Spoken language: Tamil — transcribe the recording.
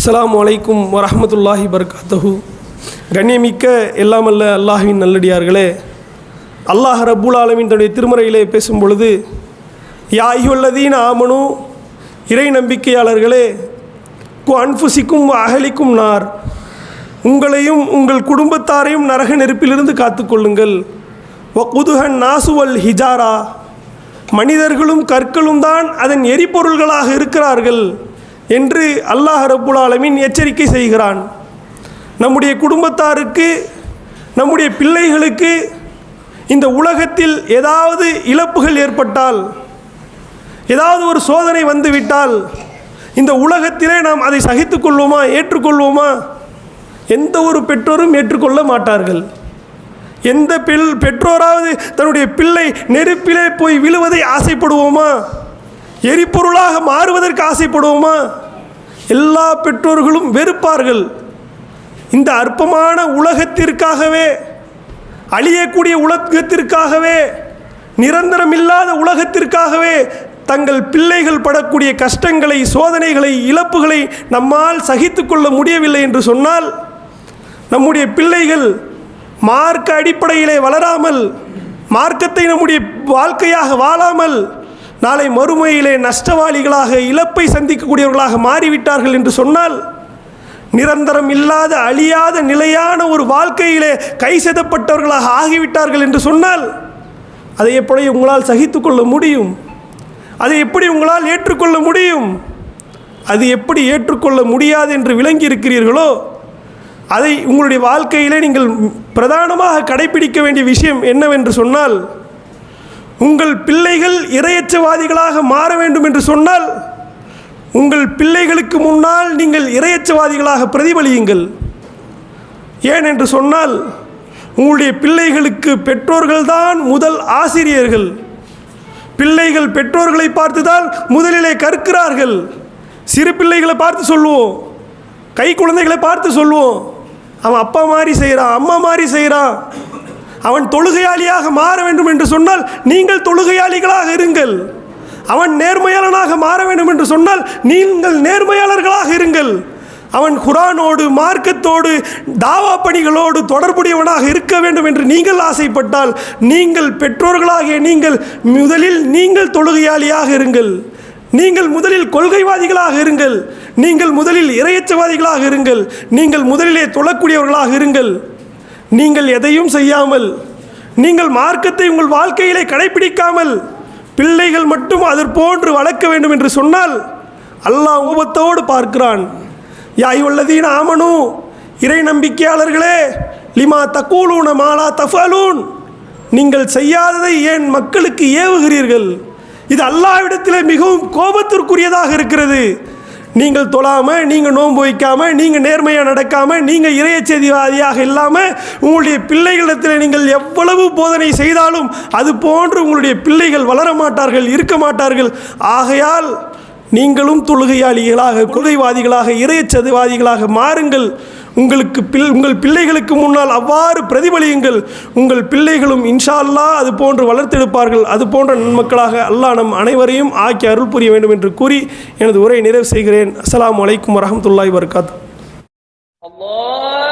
அஸ்லாம் அலைக்கும் வரமத்துல்லாஹி பரகாத்தஹு கண்ணியமிக்க எல்லாமல்ல அல்லாஹின் நல்லடியார்களே அல்லாஹ் ரபுல் ஆலமீன் தன்னுடைய திருமறையிலே பேசும் பொழுது யா ஆமனு இறை நம்பிக்கையாளர்களே கு அன்புசிக்கும் அகலிக்கும் நார் உங்களையும் உங்கள் குடும்பத்தாரையும் நரக நெருப்பிலிருந்து காத்துக்கொள்ளுங்கள். வ நாசுவல் ஹிஜாரா மனிதர்களும் கற்களும் தான் அதன் எரிபொருள்களாக இருக்கிறார்கள். என்று அல்லாஹ் ரபுல் ஆலமின் எச்சரிக்கை செய்கிறான். நம்முடைய குடும்பத்தாருக்கு நம்முடைய பிள்ளைகளுக்கு இந்த உலகத்தில் ஏதாவது இழப்புகள் ஏற்பட்டால் ஏதாவது ஒரு சோதனை வந்துவிட்டால் இந்த உலகத்திலே நாம் அதை சகித்துக்கொள்வோமா ஏற்றுக்கொள்வோமா? எந்த ஒரு பெற்றோரும் ஏற்றுக்கொள்ள மாட்டார்கள். எந்த பில் பெற்றோராவது தன்னுடைய பிள்ளை நெருப்பிலே போய் விழுவதை ஆசைப்படுவோமா? எரிபொருளாக மாறுவதற்கு ஆசைப்படுவோமா? எல்லா பெற்றோர்களும் வெறுப்பார்கள். இந்த அற்பமான உலகத்திற்காகவே அழியக்கூடிய உலகத்திற்காகவே நிரந்தரமில்லாத உலகத்திற்காகவே தங்கள் பிள்ளைகள் படக்கூடிய கஷ்டங்களை சோதனைகளை இழப்புகளை நம்மால் சகித்து கொள்ள முடியவில்லை என்று சொன்னால் நம்முடைய பிள்ளைகள் மார்க்க அடிப்படையிலே வளராமல் மார்க்கத்தை நம்முடைய வாழ்க்கையாக வாழாமல் நாளை மறுமையிலே நஷ்டவாளிகளாக இழப்பை சந்திக்கக்கூடியவர்களாக மாறிவிட்டார்கள் என்று சொன்னால் நிரந்தரம் இல்லாத அழியாத நிலையான ஒரு வாழ்க்கையிலே கை செதப்பட்டவர்களாக ஆகிவிட்டார்கள் என்று சொன்னால் அதை எப்படி உங்களால் சகித்து கொள்ள முடியும்? அதை எப்படி உங்களால் ஏற்றுக்கொள்ள முடியும்? அது எப்படி ஏற்றுக்கொள்ள முடியாது என்று விளங்கி இருக்கிறீர்களோ அதை உங்களுடைய வாழ்க்கையிலே நீங்கள் பிரதானமாக கடைபிடிக்க வேண்டிய விஷயம் என்னவென்று சொன்னால் உங்கள் பிள்ளைகள் இரையச்சவாதிகளாக மாற வேண்டும் என்று சொன்னால் உங்கள் பிள்ளைகளுக்கு முன்னால் நீங்கள் இரையச்சவாதிகளாக பிரதிபலியுங்கள். ஏன் என்று சொன்னால் உங்களுடைய பிள்ளைகளுக்கு பெற்றோர்கள்தான் முதல் ஆசிரியர்கள். பிள்ளைகள் பெற்றோர்களை பார்த்துதான் முதலிலே கற்கிறார்கள். சிறு பிள்ளைகளை பார்த்து சொல்லுவோம். கை குழந்தைகளை பார்த்து சொல்லுவோம். அவன் அப்பா மாதிரி செய்கிறான் அம்மா மாதிரி செய்கிறான் அவன் தொழுகையாளியாக மாற வேண்டும் என்று சொன்னால் நீங்கள் தொழுகையாளிகளாக இருங்கள். அவன் நேர்மையாளனாக மாற வேண்டும் என்று சொன்னால் நீங்கள் நேர்மையாளர்களாக இருங்கள். அவன் குரானோடு மார்க்கத்தோடு தாவா பணிகளோடு தொடர்புடையவனாக இருக்க வேண்டும் என்று நீங்கள் ஆசைப்பட்டால் நீங்கள் பெற்றோர்களாகிய நீங்கள் முதலில் நீங்கள் தொழுகையாளியாக இருங்கள். நீங்கள் முதலில் கொள்கைவாதிகளாக இருங்கள். நீங்கள் முதலில் இரையச்சவாதிகளாக இருங்கள். நீங்கள் முதலிலே தொழக்கூடியவர்களாக இருங்கள். நீங்கள் எதையும் செய்யாமல் நீங்கள் மார்க்கத்தை உங்கள் வாழ்க்கையிலே கடைபிடிக்காமல் பிள்ளைகள் மட்டும் அதற்போன்று வளர்க்க வேண்டும் என்று சொன்னால் அல்லாஹ் உபத்தோடு பார்க்கிறான். யாய் உள்ளதீன் ஆமனு இறை நம்பிக்கையாளர்களே லிமா தக்கூலூன மாலா தஃபலூன் நீங்கள் செய்யாததை ஏன் மக்களுக்கு ஏவுகிறீர்கள்? இது அல்லாவிடத்திலே மிகவும் கோபத்திற்குரியதாக இருக்கிறது. நீங்கள் தொழாமல் நீங்கள் நோன்பு வைக்காமல் நீங்கள் நேர்மையாக நடக்காமல் நீங்கள் இறையச்செய்திவாதியாக இல்லாமல் உங்களுடைய பிள்ளைகளிடத்தில் நீங்கள் எவ்வளவு போதனை செய்தாலும் அது போன்று உங்களுடைய பிள்ளைகள் வளர மாட்டார்கள் இருக்க மாட்டார்கள். ஆகையால் நீங்களும் தொழுகையாளிகளாக கொள்கைவாதிகளாக இறையச்சதிவாதிகளாக மாறுங்கள். உங்களுக்கு பில் உங்கள் பிள்ளைகளுக்கு முன்னால் அவ்வாறு பிரதிபலியுங்கள். உங்கள் பிள்ளைகளும் இன்ஷா அல்லா அது போன்று வளர்த்தெடுப்பார்கள். அது போன்ற நன்மக்களாக அல்லாஹ் நம் அனைவரையும் ஆக்கி அருள் புரிய வேண்டும் என்று கூறி எனது உரை நிறைவு செய்கிறேன். அஸ்லாம் வலைக்கம் வரமத்துல்லாய் வர்காத் அல்லாஹ்